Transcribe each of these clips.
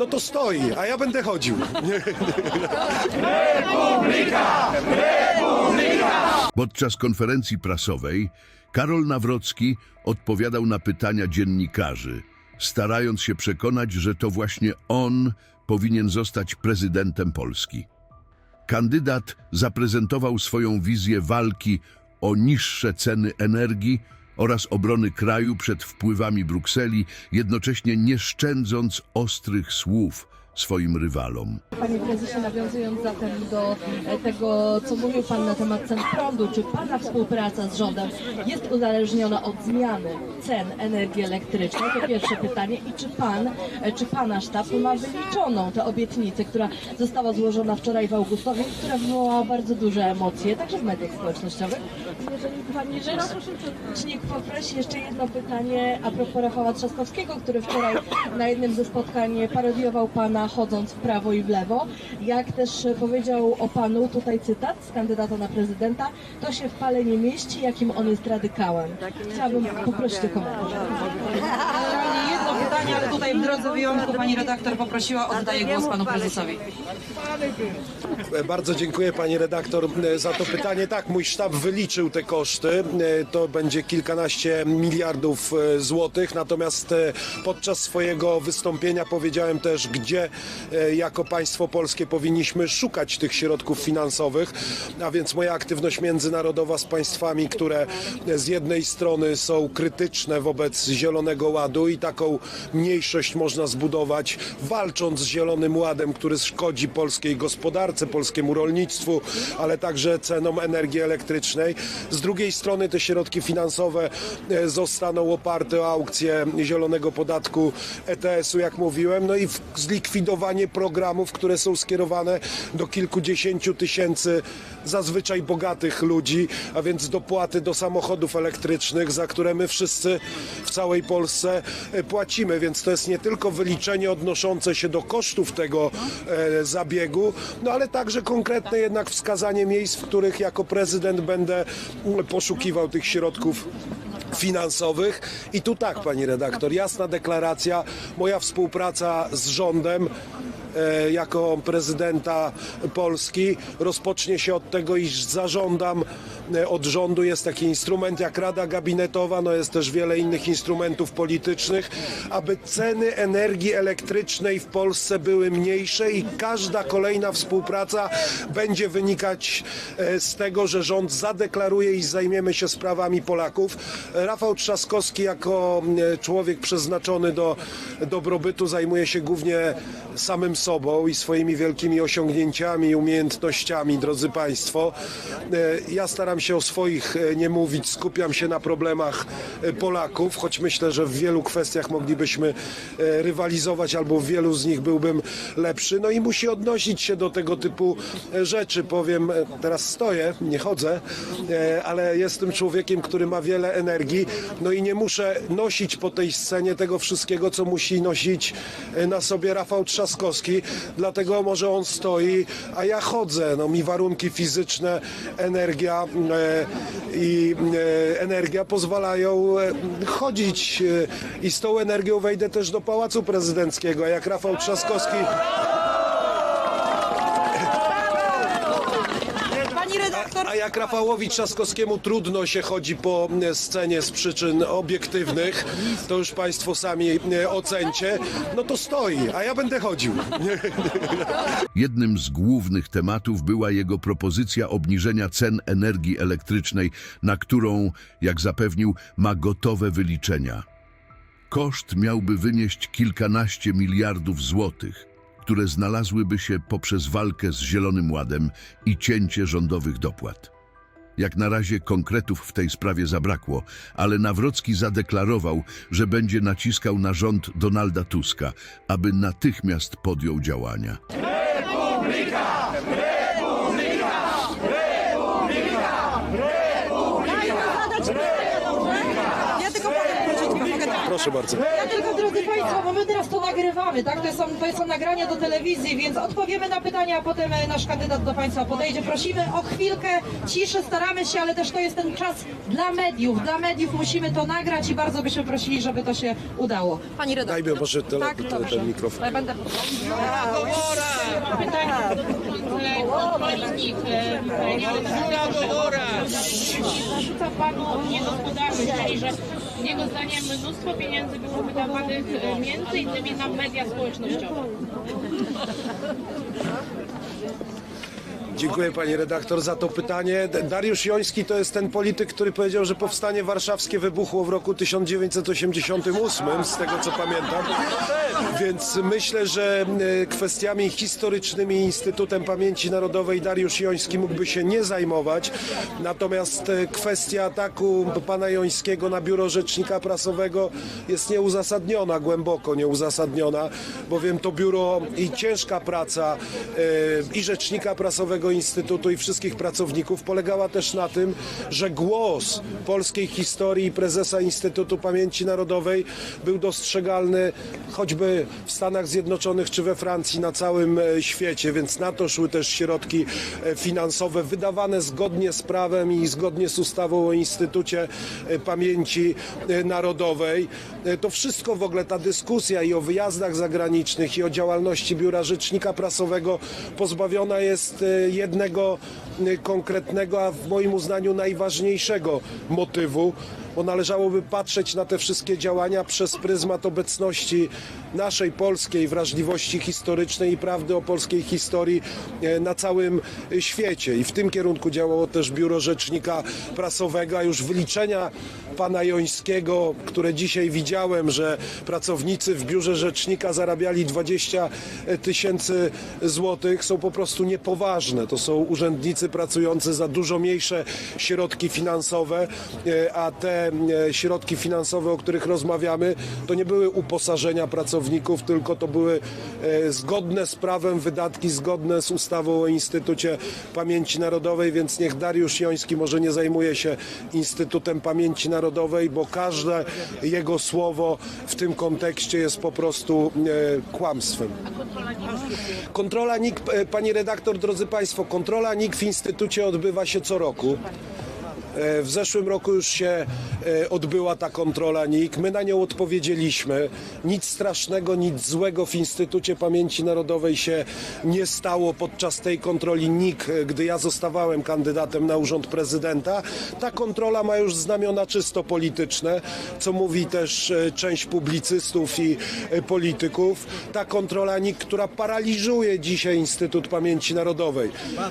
No to stoi, a ja będę chodził. Podczas konferencji prasowej Karol Nawrocki odpowiadał na pytania dziennikarzy, starając się przekonać, że to właśnie on powinien zostać prezydentem Polski. Kandydat zaprezentował swoją wizję walki o niższe ceny energii oraz obrony kraju przed wpływami Brukseli, jednocześnie nie szczędząc ostrych słów swoim rywalom. Panie prezesie, nawiązując zatem do e, tego, co mówił Pan na temat cen prądu, czy Pana współpraca z rządem jest uzależniona od zmiany cen energii elektrycznej? To pierwsze pytanie. I czy Pan, e, czy Pana sztab ma wyliczoną tę obietnicę, która została złożona wczoraj w Augustowie, która wywołała bardzo duże emocje, także w mediach społecznościowych? Jeżeli Pani rzecznik poprosi jeszcze jedno pytanie a propos Rafała Trzaskowskiego, który wczoraj na jednym ze spotkań parodiował Pana chodząc w prawo i w lewo. Jak też powiedział o Panu, tutaj cytat z kandydata na prezydenta, to się w pale nie mieści, jakim on jest radykałem. Chciałabym poprosić o komentarz. Generalnie jedno pytanie, ale tutaj w drodze wyjątku pani redaktor poprosiła, oddaję głos panu prezesowi. Bardzo dziękuję pani redaktor e, za to pytanie. Tak, mój sztab wyliczył te koszty. E, To będzie kilkanaście miliardów e, złotych. Natomiast e, podczas swojego wystąpienia powiedziałem też, gdzie e, jako państwo polskie powinniśmy szukać tych środków finansowych. A więc moja aktywność międzynarodowa z państwami, które z jednej strony są krytyczne wobec Zielonego Ładu i taką mniejszość można zbudować walcząc z Zielonym Ładem, który szkodzi polskiej gospodarce, polskiemu rolnictwu, ale także cenom energii elektrycznej. Z drugiej strony te środki finansowe e, zostaną oparte o aukcję Zielonego Podatku ETS-u, jak mówiłem, no i w zlikwidowanie programów, które są skierowane do kilkudziesięciu tysięcy zazwyczaj bogatych ludzi, a więc dopłaty do samochodów elektrycznych, za które my wszyscy w całej Polsce e, płacimy, więc to jest nie tylko wyliczenie odnoszące się do kosztów tego e, zabiegu, no ale także konkretne jednak wskazanie miejsc, w których jako prezydent będę mm, poszukiwał tych środków finansowych. I tu tak, pani redaktor, jasna deklaracja, moja współpraca z rządem jako prezydenta Polski rozpocznie się od tego, iż zażądam e, od rządu, jest taki instrument jak Rada Gabinetowa, no jest też wiele innych instrumentów politycznych, aby ceny energii elektrycznej w Polsce były mniejsze i każda kolejna współpraca będzie wynikać e, z tego, że rząd zadeklaruje, iż zajmiemy się sprawami Polaków. Rafał Trzaskowski jako e, człowiek przeznaczony do dobrobytu zajmuje się głównie samym sobą i swoimi wielkimi osiągnięciami i umiejętnościami, drodzy Państwo. E, Ja staram się o swoich e, nie mówić, skupiam się na problemach e, Polaków, choć myślę, że w wielu kwestiach moglibyśmy rywalizować albo w wielu z nich byłbym lepszy. No i musi odnosić się do tego typu rzeczy. Powiem, teraz stoję, nie chodzę, ale jestem człowiekiem, który ma wiele energii, no i nie muszę nosić po tej scenie tego wszystkiego, co musi nosić na sobie Rafał Trzaskowski, dlatego może on stoi, a ja chodzę. No mi warunki fizyczne, energia e, i e, energia pozwalają e, chodzić i z tą energią wejdę też do Pałacu Prezydenckiego, jak Rafał Trzaskowski... Pani redaktor, A jak Rafałowi Trzaskowskiemu trudno się chodzi po scenie z przyczyn obiektywnych, to już Państwo sami ocencie, no to stoi, a ja będę chodził. Jednym z głównych tematów była jego propozycja obniżenia cen energii elektrycznej, na którą, jak zapewnił, ma gotowe wyliczenia. Koszt miałby wynieść kilkanaście miliardów złotych, które znalazłyby się poprzez walkę z Zielonym Ładem i cięcie rządowych dopłat. Jak na razie konkretów w tej sprawie zabrakło, ale Nawrocki zadeklarował, że będzie naciskał na rząd Donalda Tuska, aby natychmiast podjął działania. ja tylko powiem króciutko, mogę tak. Proszę bardzo. Ja tylko, drodzy Państwo, bo my teraz to nagrywamy, tak? To są, to są nagrania do telewizji, więc odpowiemy na pytania, a potem e, nasz kandydat do Państwa podejdzie. Prosimy o chwilkę ciszy, staramy się, ale też to jest ten czas dla mediów. Dla mediów musimy to nagrać i bardzo byśmy prosili, żeby to się udało. Pani redaktor. Dajmy może tele, Tak, te, ten mikrofon. Ja będę... pytanie Zarzuca panu niegospodarność, czyli że jego zdaniem mnóstwo pieniędzy było wydawanych e, między innymi na media społecznościowe. Dziękuję pani redaktor za to pytanie. Dariusz Joński to jest ten polityk, który powiedział, że powstanie warszawskie wybuchło w roku 1988, z tego co pamiętam. Więc myślę, że e, kwestiami historycznymi Instytutem Pamięci Narodowej Dariusz Joński mógłby się nie zajmować. Natomiast e, kwestia ataku pana Jońskiego na biuro rzecznika prasowego jest nieuzasadniona, głęboko nieuzasadniona, bowiem to biuro i ciężka praca e, i rzecznika prasowego Instytutu i wszystkich pracowników polegała też na tym, że głos polskiej historii i prezesa Instytutu Pamięci Narodowej był dostrzegalny choćby w Stanach Zjednoczonych czy we Francji, na całym e, świecie, więc na to szły też środki e, finansowe wydawane zgodnie z prawem i zgodnie z ustawą o Instytucie e, Pamięci Narodowej. To wszystko w ogóle, ta dyskusja i o wyjazdach zagranicznych i o działalności Biura Rzecznika Prasowego pozbawiona jest jednego konkretnego, a w moim uznaniu najważniejszego motywu, bo należałoby patrzeć na te wszystkie działania przez pryzmat obecności naszej polskiej wrażliwości historycznej i prawdy o polskiej historii e, na całym świecie. I w tym kierunku działało też Biuro Rzecznika Prasowego, a już wyliczenia pana Jońskiego, które dzisiaj widziałem, że pracownicy w Biurze Rzecznika zarabiali 20 tysięcy złotych, są po prostu niepoważne. To są urzędnicy pracujący za dużo mniejsze środki finansowe, e, a te e, środki finansowe, o których rozmawiamy, to nie były uposażenia pracowników, tylko to były e, zgodne z prawem wydatki, zgodne z ustawą o Instytucie Pamięci Narodowej, więc niech Dariusz Joński może nie zajmuje się Instytutem Pamięci Narodowej, bo każde jego słowo w tym kontekście jest po prostu e, kłamstwem. Kontrola NIK, pani redaktor, drodzy Państwo, kontrola NIK w Instytucie odbywa się co roku. E, W zeszłym roku już się e, odbyła ta kontrola NIK. My na nią odpowiedzieliśmy. Nic strasznego, nic złego w Instytucie Pamięci Narodowej się nie stało podczas tej kontroli NIK, e, gdy ja zostawałem kandydatem na urząd prezydenta. Ta kontrola ma już znamiona czysto polityczne, co mówi też część publicystów i polityków. Ta kontrola NIK, która paraliżuje dzisiaj Instytut Pamięci Narodowej.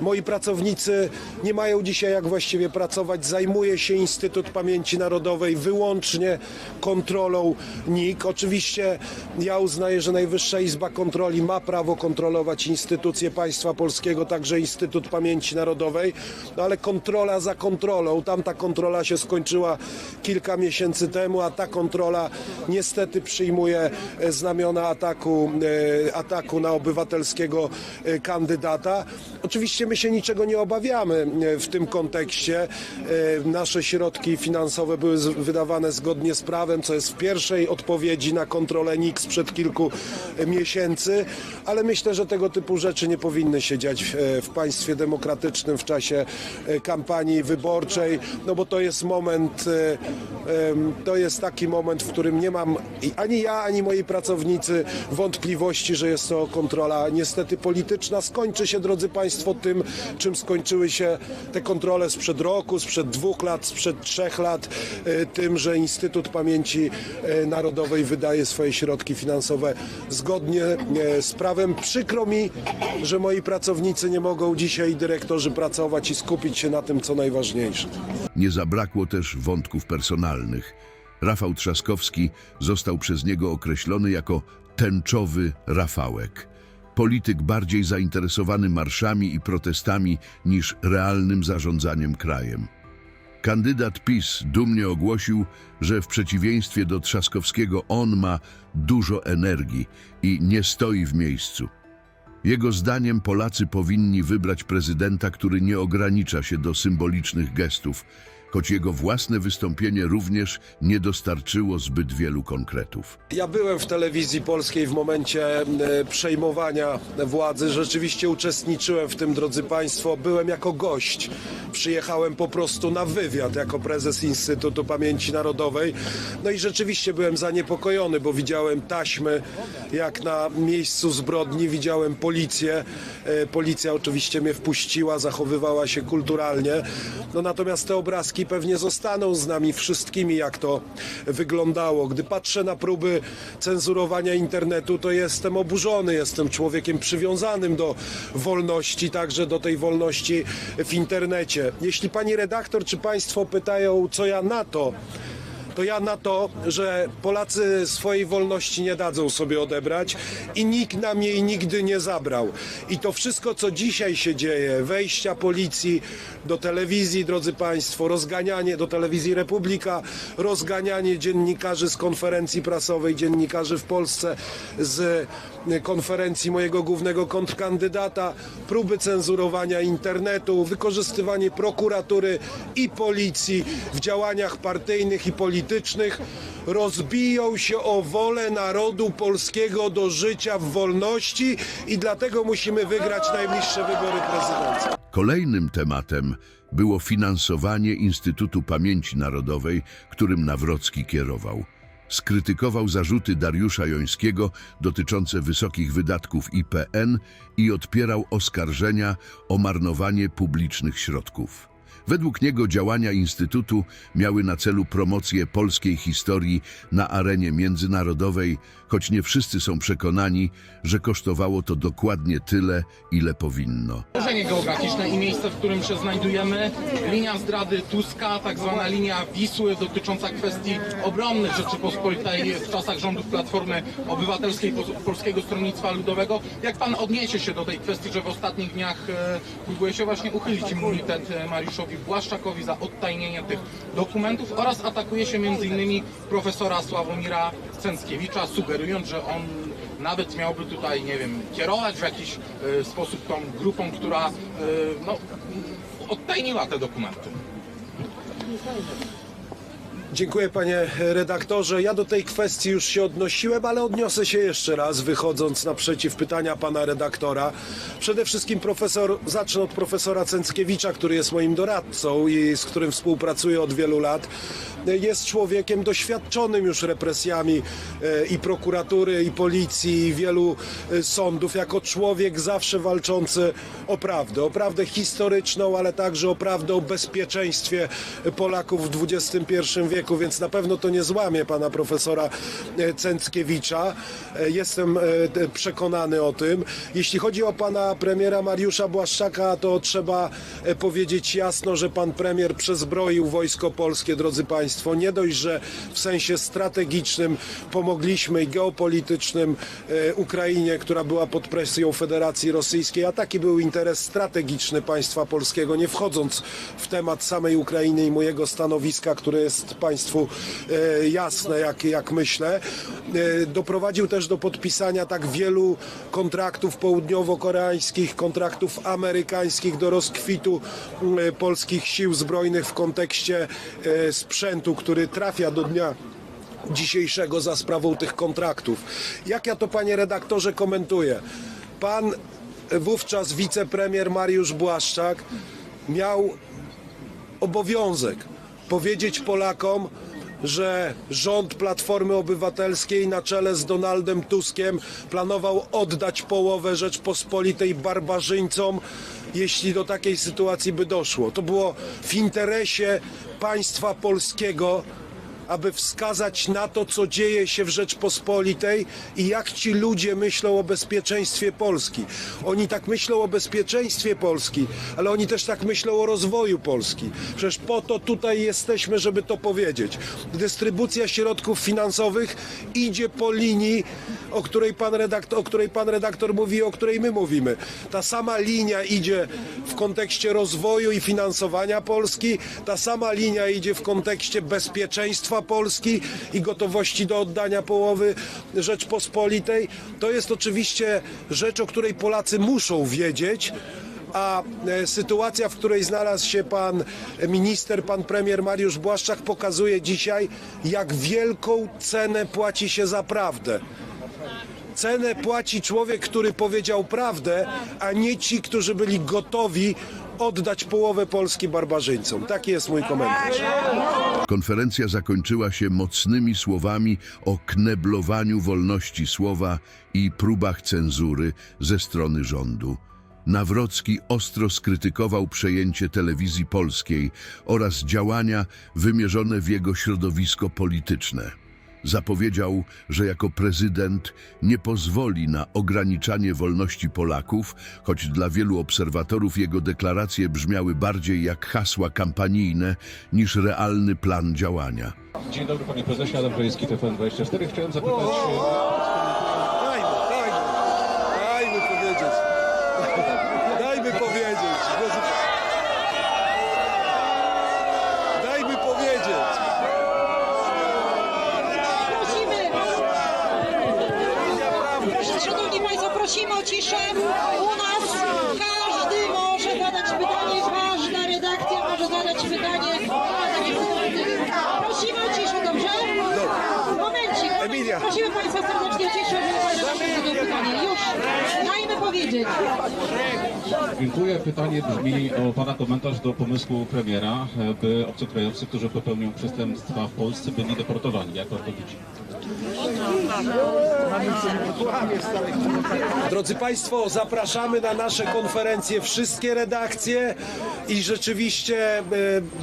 Moi pracownicy nie mają dzisiaj jak właściwie pracować. Zajmuje się Instytut Pamięci Narodowej wyłącznie kontrolą NIK. Oczywiście ja uznaję, że Najwyższa Izba Kontroli ma prawo kontrolować instytucje państwa polskiego, także Instytut Pamięci Narodowej, no ale kontrola za kontrolą. Tamta kontrola się skończyła kilka miesięcy temu, a ta kontrola niestety przyjmuje znamiona ataku, e, ataku na obywatelskiego e, kandydata. Oczywiście my się niczego nie obawiamy e, w tym kontekście. E, Nasze środki finansowe były wydawane zgodnie z prawem, co jest w pierwszej odpowiedzi na kontrolę NIK sprzed kilku e, miesięcy, ale myślę, że tego typu rzeczy nie powinny się dziać e, w państwie demokratycznym w czasie kampanii wyborczej, no bo to jest moment, to jest taki moment, w którym nie mam ani ja, ani moi pracownicy wątpliwości, że jest to kontrola niestety polityczna. Skończy się, drodzy Państwo, tym, czym skończyły się te kontrole sprzed roku, sprzed dwóch lat, sprzed trzech lat, e, tym, że Instytut Pamięci e, Narodowej wydaje swoje środki finansowe zgodnie e, z prawem. Przykro mi, że moi pracownicy nie mogą dzisiaj, dyrektorzy, pracować i skupić się na tym, co najważniejsze. Nie zabrakło też wątków personalnych. Rafał Trzaskowski został przez niego określony jako tęczowy Rafałek. Polityk bardziej zainteresowany marszami i protestami niż realnym zarządzaniem krajem. Kandydat PiS dumnie ogłosił, że w przeciwieństwie do Trzaskowskiego on ma dużo energii i nie stoi w miejscu. Jego zdaniem Polacy powinni wybrać prezydenta, który nie ogranicza się do symbolicznych gestów, choć jego własne wystąpienie również nie dostarczyło zbyt wielu konkretów. Ja byłem w telewizji polskiej w momencie e, przejmowania władzy. Rzeczywiście uczestniczyłem w tym, drodzy Państwo. Byłem jako gość. Przyjechałem po prostu na wywiad jako prezes Instytutu Pamięci Narodowej. No i rzeczywiście byłem zaniepokojony, bo widziałem taśmy jak na miejscu zbrodni, widziałem policję. E, Policja oczywiście mnie wpuściła, zachowywała się kulturalnie. No natomiast te obrazki pewnie zostaną z nami wszystkimi, jak to wyglądało. Gdy patrzę na próby cenzurowania internetu, to jestem oburzony, jestem człowiekiem przywiązanym do wolności, także do tej wolności w internecie. Jeśli pani redaktor czy państwo pytają, co ja na to, to ja na to, że Polacy swojej wolności nie dadzą sobie odebrać i nikt nam jej nigdy nie zabrał. I to wszystko, co dzisiaj się dzieje, wejścia policji do telewizji, drodzy Państwo, rozganianie do telewizji Republika, rozganianie dziennikarzy z konferencji prasowej, dziennikarzy w Polsce z konferencji mojego głównego kontrkandydata, próby cenzurowania internetu, wykorzystywanie prokuratury i policji w działaniach partyjnych i politycznych rozbiją się o wolę narodu polskiego do życia w wolności i dlatego musimy wygrać najbliższe wybory prezydenckie. Kolejnym tematem było finansowanie Instytutu Pamięci Narodowej, którym Nawrocki kierował. Skrytykował zarzuty Dariusza Jońskiego dotyczące wysokich wydatków IPN i odpierał oskarżenia o marnowanie publicznych środków. Według niego działania Instytutu miały na celu promocję polskiej historii na arenie międzynarodowej, choć nie wszyscy są przekonani, że kosztowało to dokładnie tyle, ile powinno. Położenie geograficzne i miejsce, w którym się znajdujemy, linia zdrady Tuska, tak zwana linia Wisły dotycząca kwestii obronnych Rzeczypospolitej w czasach rządów Platformy Obywatelskiej Pol- Polskiego Stronnictwa Ludowego. Jak pan odniesie się do tej kwestii, że w ostatnich dniach e, próbuje się właśnie uchylić immunitet e, Mariuszowi Błaszczakowi za odtajnienie tych dokumentów oraz atakuje się m.in. profesora Sławomira Cęckiewicza, sugerując, że on nawet miałby tutaj, nie wiem, kierować w jakiś e, sposób tą grupą, która e, no, odtajniła te dokumenty. Dziękuję panie redaktorze. Ja do tej kwestii już się odnosiłem, ale odniosę się jeszcze raz, wychodząc naprzeciw pytania pana redaktora. Przede wszystkim profesor, zacznę od profesora Cęckiewicza, który jest moim doradcą i z którym współpracuję od wielu lat. Jest człowiekiem doświadczonym już represjami e, i prokuratury, i policji, i wielu e, sądów, jako człowiek zawsze walczący o prawdę, o prawdę historyczną, ale także o prawdę o bezpieczeństwie Polaków w XXI wieku, więc na pewno to nie złamie pana profesora e, Cęckiewicza. E, Jestem e, przekonany o tym. Jeśli chodzi o pana premiera Mariusza Błaszczaka, to trzeba powiedzieć jasno, że pan premier przezbroił Wojsko Polskie, drodzy państwo. Nie dość, że w sensie strategicznym pomogliśmy geopolitycznym Ukrainie, która była pod presją Federacji Rosyjskiej, a taki był interes strategiczny państwa polskiego, nie wchodząc w temat samej Ukrainy i mojego stanowiska, które jest państwu e, jasne, jak, jak myślę. E, doprowadził też do podpisania tak wielu kontraktów południowo-koreańskich, kontraktów amerykańskich, do rozkwitu m, polskich sił zbrojnych w kontekście e, sprzętu, który trafia do dnia dzisiejszego za sprawą tych kontraktów. Jak ja to, panie redaktorze, komentuję? Pan wówczas wicepremier Mariusz Błaszczak miał obowiązek powiedzieć Polakom, że rząd Platformy Obywatelskiej na czele z Donaldem Tuskiem planował oddać połowę Rzeczpospolitej barbarzyńcom, jeśli do takiej sytuacji by doszło. To było w interesie państwa polskiego, aby wskazać na to, co dzieje się w Rzeczpospolitej i jak ci ludzie myślą o bezpieczeństwie Polski. Oni tak myślą o bezpieczeństwie Polski, ale oni też tak myślą o rozwoju Polski. Przecież po to tutaj jesteśmy, żeby to powiedzieć. Dystrybucja środków finansowych idzie po linii, o której pan redaktor, o której pan redaktor mówi, o której my mówimy. Ta sama linia idzie w kontekście rozwoju i finansowania Polski, ta sama linia idzie w kontekście bezpieczeństwa Polski i gotowości do oddania połowy Rzeczpospolitej. To jest oczywiście rzecz, o której Polacy muszą wiedzieć, a e, sytuacja, w której znalazł się pan minister, pan premier Mariusz Błaszczak pokazuje dzisiaj, jak wielką cenę płaci się za prawdę. Cenę płaci człowiek, który powiedział prawdę, a nie ci, którzy byli gotowi oddać połowę Polski barbarzyńcom. Taki jest mój komentarz. Konferencja zakończyła się mocnymi słowami o kneblowaniu wolności słowa i próbach cenzury ze strony rządu. Nawrocki ostro skrytykował przejęcie telewizji polskiej oraz działania wymierzone w jego środowisko polityczne. Zapowiedział, że jako prezydent nie pozwoli na ograniczanie wolności Polaków, choć dla wielu obserwatorów jego deklaracje brzmiały bardziej jak hasła kampanijne niż realny plan działania. Dzień dobry panie prezesie, Adam Krajewski, TVN24. Chciałem zapytać, Dajmy, dajmy, dajmy powiedzieć. Dajmy powiedzieć. Dajmy powiedzieć. Prosimy. Proszę, szanowni państwo, prosimy o ciszę. U nas każdy może zadać pytanie, każda redakcja może zadać pytanie. Prosimy o ciszę, dobrze? Momencik, Emilia. prosimy państwa serdecznie o ciszę, żeby państwo zadał pytanie. Już, dajmy powiedzieć. dziękuję. Pytanie brzmi o pana komentarz do pomysłu premiera, by obcokrajowcy, którzy popełnią przestępstwa w Polsce, byli deportowani. Jak pan to widzi? Drodzy Państwo, zapraszamy na nasze konferencje wszystkie redakcje i rzeczywiście e,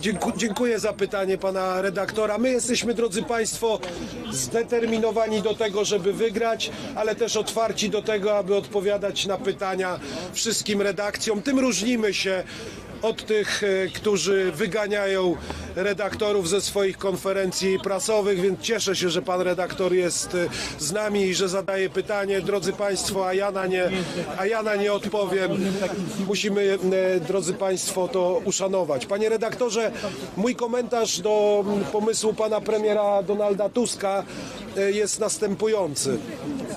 dzięku, dziękuję za pytanie pana redaktora. My jesteśmy, drodzy Państwo, zdeterminowani do tego, żeby wygrać, ale też otwarci do tego, aby odpowiadać na pytania wszystkim redakcjom. Tym różnimy się od tych, e, którzy wyganiają redaktorów ze swoich konferencji prasowych, więc cieszę się, że pan redaktor jest e, z nami i że zadaje pytanie. Drodzy Państwo, a ja na nie, a ja na nie odpowiem. Musimy, e, drodzy Państwo, to uszanować. Panie redaktorze, mój komentarz do mm, pomysłu pana premiera Donalda Tuska jest następujący.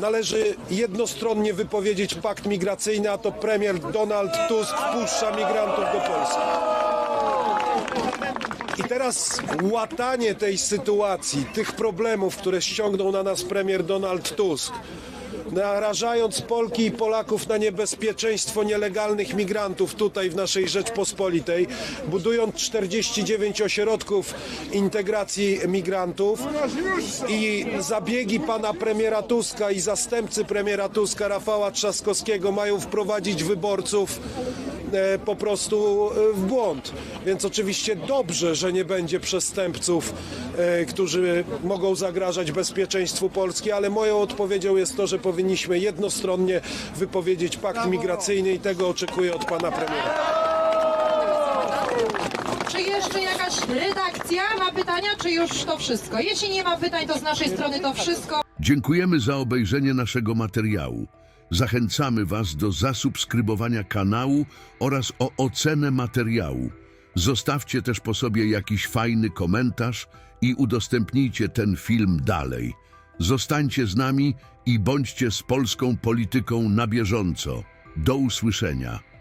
Należy jednostronnie wypowiedzieć pakt migracyjny, a to premier Donald Tusk wpuszcza migrantów do Polski. I teraz łatanie tej sytuacji, tych problemów, które ściągnął na nas premier Donald Tusk, narażając Polki i Polaków na niebezpieczeństwo nielegalnych migrantów tutaj w naszej Rzeczpospolitej, budując 49 ośrodków integracji migrantów i zabiegi pana premiera Tuska i zastępcy premiera Tuska Rafała Trzaskowskiego mają wprowadzić wyborców po prostu e, w błąd. Więc oczywiście dobrze, że nie będzie przestępców, e, którzy mogą zagrażać bezpieczeństwu Polski, ale moją odpowiedzią jest to, że powinniśmy jednostronnie wypowiedzieć pakt migracyjny i tego oczekuję od pana premiera. Czy jeszcze jakaś redakcja ma pytania, czy już to wszystko? Jeśli nie ma pytań, to z naszej strony to wszystko. Dziękujemy za obejrzenie naszego materiału. Zachęcamy Was do zasubskrybowania kanału oraz o ocenę materiału. Zostawcie też po sobie jakiś fajny komentarz i udostępnijcie ten film dalej. Zostańcie z nami i bądźcie z polską polityką na bieżąco. Do usłyszenia.